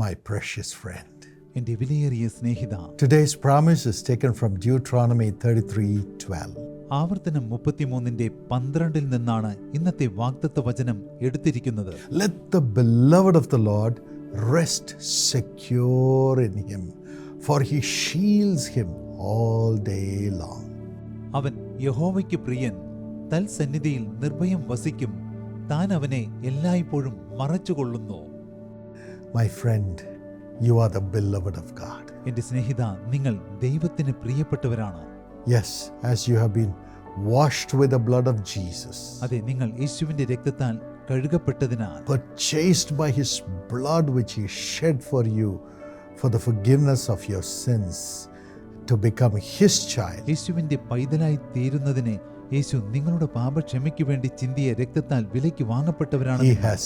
my precious friend. എന്റെ വിലയേറിയ സ്നേഹിത Today's promise is taken from Deuteronomy 33:12. ആവർത്തനം മുപ്പത്തിമൂന്നിന്റെ പന്ത്രണ്ടിൽ നിന്നാണ് ഇന്നത്തെ വാഗ്ദത്ത വചനം എടുത്തിരിക്കുന്നത് Let the beloved of the Lord rest secure in him, for he shields him all day long. അവൻ യഹോവയ്ക്ക് പ്രിയൻ തൽസന്നിധിയിൽ നിർഭയം വസിക്കും താൻ അവനെ എല്ലായ്പ്പോഴും മറച്ചുകൊള്ളുന്നു My friend, you are the beloved of God. എന്റെ സ്നേഹിത നിങ്ങൾ ദൈവത്തിന് പ്രിയപ്പെട്ടവരാണ് Yes, as you have been washed with the blood of Jesus, അതെ നിങ്ങൾ യേശുവിന്റെ രക്തത്താൽ കഴുകപ്പെട്ടതിനാൽ purchased by his blood which he shed for you for the forgiveness of your sins, to become his child. യേശുവിന്റെ പൈതലായി തീരുന്നതിനെ യേശു നിങ്ങളുടെ പാപക്ഷമയ്ക്ക് വേണ്ടി ചിന്തിയ രക്തത്താൽ വിലയ്ക്ക് വാങ്ങപ്പെട്ടവരാണ് He നിങ്ങൾ.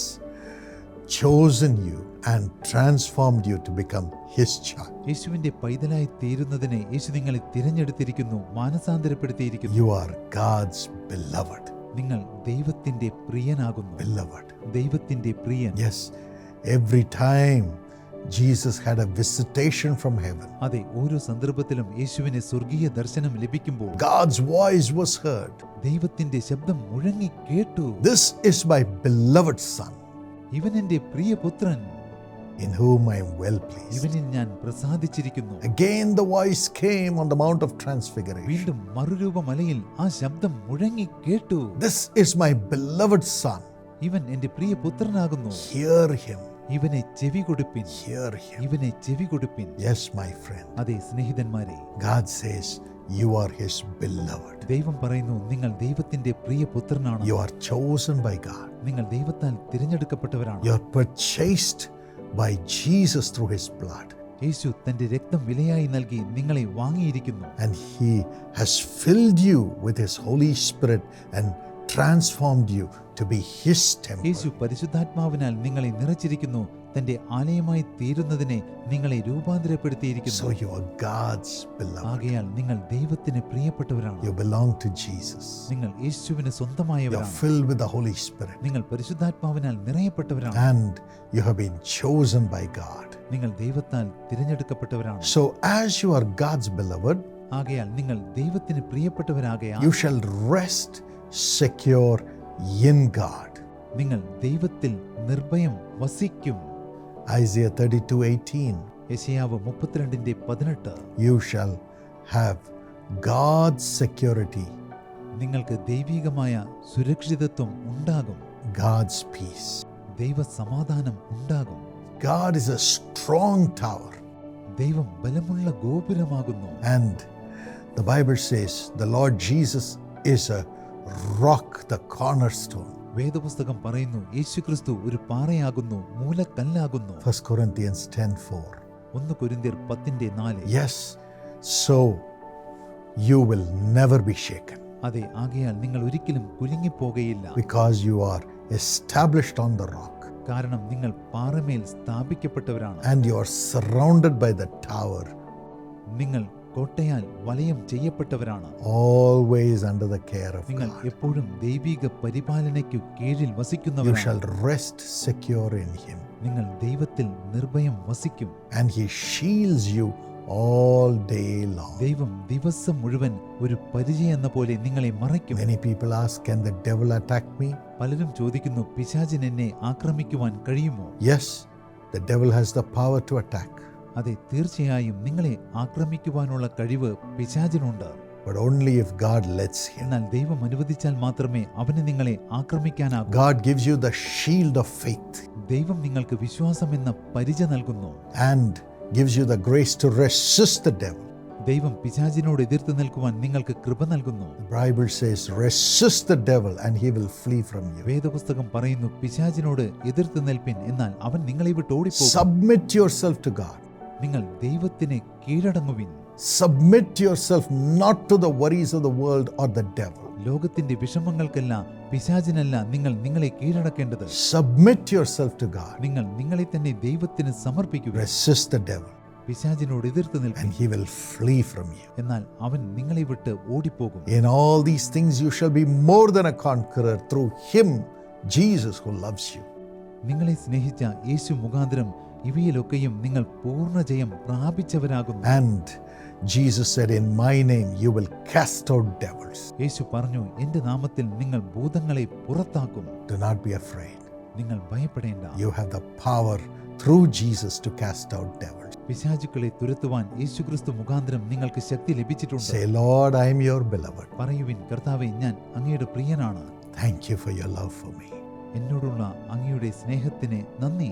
has chosen you and transformed you to become his child. യേശുവിന്റെ പൈതലായി തീരുന്നതിനെ യേശു നിങ്ങളെ തിരഞ്ഞെടുത്തിരിക്കുന്നു മാനസാന്തരപ്പെടുത്തിയിരിക്കുന്നു You are God's beloved. നിങ്ങൾ ദൈവത്തിന്റെ പ്രിയനാകുന്നു Beloved. ദൈവത്തിന്റെ പ്രിയൻ Yes, every time Jesus had a visitation from heaven, അതെ ഓരോ സന്ദർഭത്തിലും യേശുവിനെ സ്വർഗീയ ദർശനം ലഭിക്കുമ്പോൾ God's voice was heard. ദൈവത്തിന്റെ ശബ്ദം മുഴങ്ങി കേട്ടു This is my beloved Son, ഇവൻ എന്റെ പ്രിയപുത്രൻ in whom I am well pleased. ഇവനിൽ ഞാൻ പ്രസാദിച്ചിരിക്കുന്നു Again, the voice came on the Mount of Transfiguration. വീണ്ടും മറുരൂപമലയിൽ ആ ശബ്ദം മുഴങ്ങി കേട്ടു This is my beloved Son. ഇവൻ എന്റെ പ്രിയപുത്രനാകുന്നു Hear him. ഇവനെ ചെവി കൊടുപ്പിൻ Hear him. ഇവനെ ചെവി കൊടുപ്പിൻ Yes, my friend. അതെ സ്നേഹിതന്മാരെ God says, You are his beloved. ദൈവം പറയുന്നു നിങ്ങൾ ദൈവത്തിന്റെ പ്രിയപുത്രനാണ് You are chosen by God. നിങ്ങൾ ദൈവത്താൽ തിരഞ്ഞെടുക്കപ്പെട്ടവരാണ് You are purchased by Jesus through his blood. യേശു തന്റെ രക്തം വിലയായി നൽകി നിങ്ങളെ വാങ്ങിയിരിക്കുന്നു And he has filled you with his Holy Spirit and transformed you to be his temple. യേശു പരിശുദ്ധാത്മാവിനാൽ നിങ്ങളെ നിറച്ചിരിക്കുന്നു തന്റെ ആലയമായി തീരുന്നതിനെ നിങ്ങളെ രൂപാന്തരപ്പെടുത്തിയിരിക്കുന്നു. You are God's beloved. ആകയാൽ നിങ്ങൾ ദൈവത്തിന് പ്രിയപ്പെട്ടവരാണ്. യു ബിലോങ് ടു ജീസസ് നിങ്ങൾ യേശുവിന് സ്വന്തമായവരാണ്. Filled with the holy spirit നിങ്ങൾ പരിശുദ്ധാത്മാവിനാൽ നിറയപ്പെട്ടവരാണ്. And you have been chosen by God. നിങ്ങൾ ദൈവത്താൽ തിരഞ്ഞെടുക്കപ്പെട്ടവരാണ്. So as you are God's beloved, ആകയാൽ നിങ്ങൾ ദൈവത്തിന് പ്രിയപ്പെട്ടവരാകയാൽ you shall rest secure in God നിങ്ങൾ ദൈവത്തിൽ നിർഭയം വസിക്കും. Isaiah 32 18. യശയാവ് മുപ്പത്തിരണ്ടിന്റെ പതിനെട്ട് You shall have God's security, നിങ്ങൾക്ക് ദൈവികമായ സുരക്ഷിതത്വം ഉണ്ടാകും God's peace. ദൈവ സമാധാനം ഉണ്ടാകും God is a strong tower. ദൈവം ബലമുള്ള ഗോപുരമാകുന്നു And the Bible says the Lord Jesus is a rock, the cornerstone. വേദപുസ്തകം പറയുന്നു യേശുക്രിസ്തു ഒരു പാറയാകുന്നു മൂലക്കല്ലാകുന്നു. 1 Corinthians 10 4. ഒന്ന് കൊരിന്തിയർ പത്തിന്റെ നാല്. Yes so you will never be shaken അതെ ആകയാൽ നിങ്ങൾ ഒരിക്കലും കുലുങ്ങി കുലുങ്ങിപ്പോകയില്ല. Because you are established on the rock കാരണം നിങ്ങൾ പാറമേൽ സ്ഥാപിക്കപ്പെട്ടവരാണ്. And you are surrounded by the tower നിങ്ങൾ കോട്ടയാൽ വലയം ചെയ്യപ്പെട്ടവരാണ്. Always under the care of നിങ്ങൾ. എപ്പോഴും ദൈവിക പരിപാലനയ്ക്കു കീഴിൽ വസിക്കുന്നവർ shall rest secure in Him, നിങ്ങൾ ദൈവത്തിൽ നിർഭയം വസിക്കും. And he shields you all day long. ദൈവം ദിവസം മുഴുവൻ ഒരു പരിചയം എന്ന പോലെ നിങ്ങളെ മറയ്ക്കും. Many people ask, Can the devil attack me? പലരും ചോദിക്കുന്നു പിശാചിൻ എന്നെ ആക്രമിക്കുവാൻ കഴിയുമോ? Yes, the devil has the power to attack, അതെ തീർച്ചയായും നിങ്ങളെ ആക്രമിക്കുവാനുള്ള കഴിവ് പിശാചിനുണ്ട് but only if God lets Him. എന്നാൽ ദൈവം അനുവദിച്ചാൽ മാത്രമേ അവന് നിങ്ങളെ ആക്രമിക്കാനാകൂ God gives you the shield of faith ദൈവം നിങ്ങൾക്ക് വിശ്വാസം എന്ന പരിച നൽകുന്നു and gives you the grace to resist the devil. ദൈവം പിശാചിനോട് എതിർത്ത് നിൽക്കുവാൻ നിങ്ങൾക്ക് കൃപ നൽകുന്നു The Bible says, Resist the devil and he will flee from you. വേദപുസ്തകം പറയുന്നു പിശാചിനോട് എതിർത്ത് നിൽപ്പിൻ എന്നാൽ അവൻ നിങ്ങളെ വിട്ട് ഓടിപ്പോകും Submit yourself to God. നിങ്ങൾ ദൈവത്തിന് കീഴടങ്ങുവിൻ Submit yourself not to the worries of the world or the devil. ലോകത്തിന്റെ വിഷമങ്ങൾക്കല്ല പിശാചിനല്ല നിങ്ങൾ നിങ്ങളെ കീഴടക്കേണ്ടത് Submit yourself to God. നിങ്ങൾ നിങ്ങളെ തന്നെ ദൈവത്തിന് സമർപ്പിക്കുക Resist the devil പിശാചിനോട് എതിർത്ത് നിൽപ്പിൻ and he will flee from you. എന്നാൽ അവൻ നിങ്ങളെ വിട്ട് ഓടിപ്പോകും In all these things, you shall be more than a conqueror through him, Jesus, who loves you. നിങ്ങളെ സ്നേഹിച്ച യേശു മുഖാന്തരം ഇവയിലൊക്കെയും നിങ്ങൾ പൂർണ ജയം പ്രാപിച്ചവരാകുന്നു And Jesus said, In my name you will cast out devils. യേശു പറഞ്ഞു എന്റെ നാമത്തിൽ നിങ്ങൾ ഭൂതങ്ങളെ പുറത്താക്കും Do not be afraid. നിങ്ങൾ ഭയപ്പെടേണ്ട You have the power through Jesus to cast out devils. പിശാചുക്കളെ തുരത്തുവാൻ യേശുക്രിസ്തു മുഖാന്തരം നിങ്ങൾക്ക് ശക്തി ലഭിച്ചിട്ടുണ്ട് Say, Lord, I am your beloved. പറയുവിൻ കർത്താവേ ഞാൻ അങ്ങയുടെ പ്രിയനാണ് Thank you for your love for me. എന്നോടുള്ള അങ്ങയുടെ സ്നേഹത്തിന് നന്ദി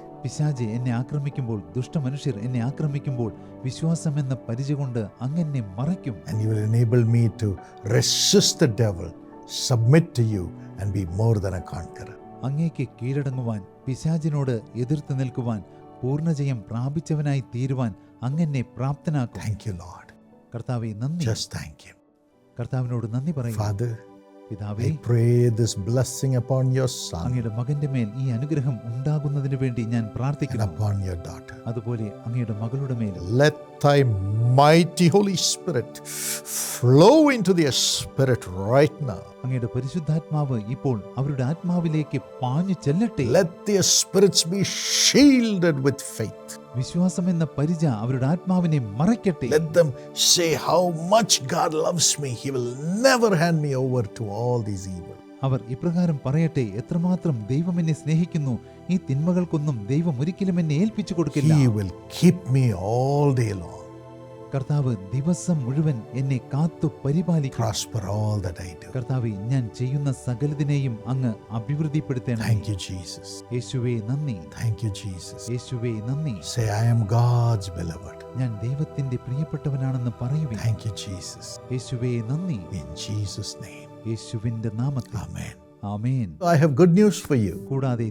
പിശാജ് എന്നെ ആക്രമിക്കുമ്പോൾ ദുഷ്ടമനുഷ്യർ എന്നെ ആക്രമിക്കുമ്പോൾ വിശ്വാസം എന്ന പരിചയ കൊണ്ട് അങ്ങെന്നെ മറയ്ക്കും And you will enable me to resist the devil, submit to you, and be more than a conqueror. അങ്ങേക്ക് കീഴടങ്ങുവാൻ പിശാജിനോട് എതിർത്ത് നിൽക്കുവാൻ പൂർണജയം പ്രാപിച്ചവനായി തീരുവാൻ അങ്ങെന്നെ പ്രാപ്തനാക്കും Thank you, Lord. കർത്താവെ നന്ദി Just thank Him. കർത്താവിനോട് നന്ദി പറയും Father, പിതാവേ pray this blessing upon your son അങ്ങയുടെ മകന്റെ മേൽ ഈ അനുഗ്രഹം ഉണ്ടാകുന്നതിന് വേണ്ടി ഞാൻ പ്രാർത്ഥിക്കുന്നു upon your daughter. അതുപോലെ അങ്ങയുടെ മകളുടെ മേലും Let thy mighty Holy Spirit flow into their spirit right now. അങ്ങയുടെ പരിശുദ്ധാത്മാവ് ഇപ്പോൾ അവരുടെ ആത്മാവിലേക്ക് പാഞ്ഞു ചെല്ലട്ടെ Let their spirits be shielded with faith. വിശ്വാസം എന്ന പരിച അവരുടെ ആത്മാവിനെ മറയ്ക്കട്ടെ Let them say how much God loves me. He will never hand me over to all these evil. അവർ ഇപ്രകാരം പറയട്ടെ എത്രമാത്രം ദൈവം എന്നെ സ്നേഹിക്കുന്നു ഈ തിന്മകൾക്കൊന്നും ദൈവം ഒരിക്കലും എന്നെ ഏൽപ്പിച്ചു കൊടുക്കില്ല He will keep me all day long. കർത്താവ് ദിവസം മുഴുവൻ എന്നെ കാത്തു കർത്താവ് ഞാൻ ചെയ്യുന്ന സകലതിനെയും അങ്ങ് ഞാൻ ദൈവത്തിന്റെ പ്രിയപ്പെട്ടവനാണെന്ന് പറയുക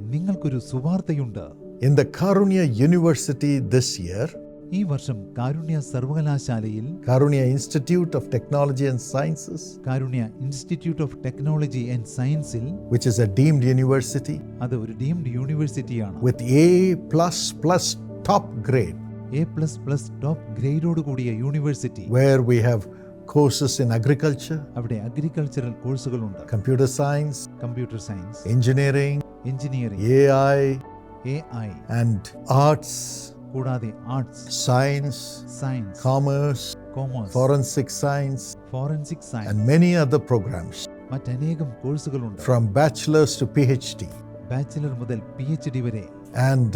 നിങ്ങൾക്കൊരു സുവാർത്തയുണ്ട്. In the Karunya University this year, ഈ വർഷം കാരുണ്യ സർവകലാശാലയിൽ Karunya institute of technology and sciences Karunya institute of technology and സയൻസിൽ which is a deemed university അത് ഒരു ഡീംഡ് യൂണിവേഴ്സിറ്റിയാണ്. with A top grade, A plus plus top ഗ്രേഡോട് കൂടിയ university. where we have courses in agriculture, അവിടെ agricultural കോഴ്സുകളുണ്ട് computer science, computer science engineering, engineering AI, AI and arts, കൂടാതെ arts science science commerce commerce forensic science forensic science and many other programs. മറ്റനേകം കോഴ്സുകളുണ്ട് from bachelor's to PhD. Bachelor മുതൽ P H D വരെ. And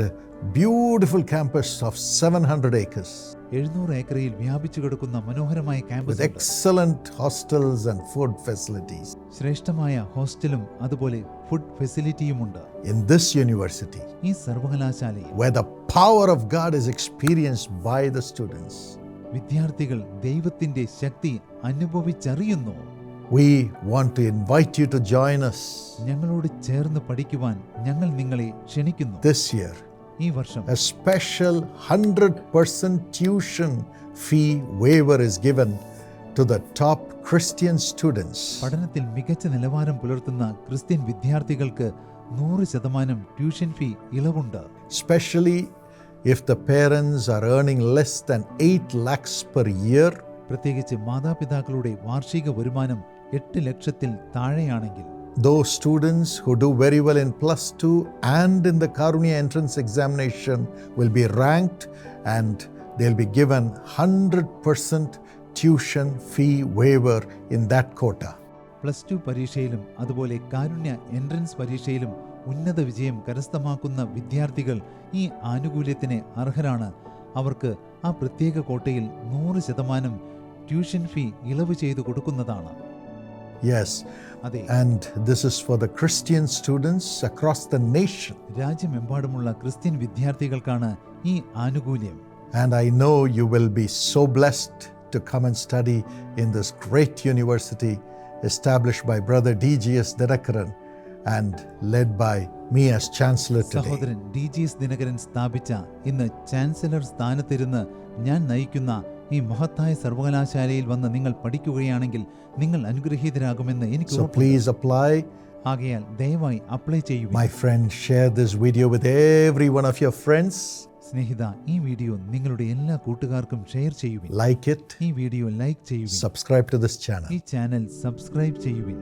beautiful campus of 700 acres. എഴുന്നൂറ് ഏക്കറിൽ വ്യാപിച്ചു കിടക്കുന്ന മനോഹരമായ campus excellent hostels and food facilities. ശ്രേഷ്ഠമായ ഹോസ്റ്റലും അതുപോലെ ഫുഡ് ഫെസിലിറ്റിയും ഉണ്ട്. In this university, ഈ സർവകലാശാലയിൽ power of God is experienced by the students, വിദ്യാർത്ഥികൾ ദൈവത്തിന്റെ ശക്തി അനുഭവിച്ചറിയുന്നു we want to invite you to join us ഞങ്ങളോട് ചേർന്ന് പഠിക്കുവാൻ ഞങ്ങൾ നിങ്ങളെ ക്ഷണിക്കുന്നു this year. ഈ വർഷം A special 100% tuition fee waiver is given to the top Christian students. പഠനത്തിൽ മികച്ച നിലവാരം പുലർത്തുന്ന ക്രിസ്ത്യൻ വിദ്യാർത്ഥികൾക്ക് നൂറ് ശതമാനം tuition fee ഇളവുണ്ട് especially if the parents are earning less than 8 lakhs per year പ്രത്യേകിച്ച് മാതാപിതാക്കളുടെ വാർഷിക വരുമാനം എട്ട് ലക്ഷത്തിൽ താഴെയാണെങ്കിൽ those students who do very well in plus 2 and in the karunya entrance examination will be ranked and they'll be given 100% tuition fee waiver in that quota plus two പരീക്ഷയിലും അതുപോലെ കാരുണ്യ entrance പരീക്ഷയിലും ഉന്നത വിജയം കരസ്ഥമാക്കുന്ന വിദ്യാർത്ഥികൾ ഈ ആനുകൂല്യത്തിന് അർഹരാണ്. അവർക്ക് ആ പ്രത്യേക കോട്ടയിൽ നൂറ് ശതമാനം ട്യൂഷൻ ഫീ ഇളവ് ചെയ്തു കൊടുക്കുന്നതാണ്. രാജ്യമെമ്പാടുമുള്ള ക്രിസ്ത്യൻ വിദ്യാർത്ഥികൾക്കാണ് ഈ ആനുകൂല്യം. And I know you will be so blessed to come and study in this great university establish by brother D G and led by me as Chancellor today. സഹോദരൻ ഡി ജി എസ് ദിനകരൻ സ്ഥാപിച്ച ഇന്ന് chancellor സ്ഥാനത്തിരുന്ന് ഞാൻ നയിക്കുന്ന ഈ മഹത്തായ സർവകലാശാലയിൽ വന്ന് നിങ്ങൾ പഠിക്കുകയാണെങ്കിൽ നിങ്ങൾ അനുഗ്രഹീതരാകുമെന്ന് എനിക്ക് So ഉറപ്പുണ്ട്. please apply. ആകയാൽ ദയവായി അപ്ലൈ ചെയ്യുവിൻ My friend, share this video with every one of your friends. സ്നേഹിത ഈ വീഡിയോ നിങ്ങളുടെ എല്ലാ കൂട്ടുകാർക്കും ഷെയർ ചെയ്യുവിൻ Like it. ഈ വീഡിയോ ലൈക്ക് ചെയ്യുവിൻ Subscribe to this channel. ഈ ചാനൽ സബ്സ്ക്രൈബ് ചെയ്യുവിൻ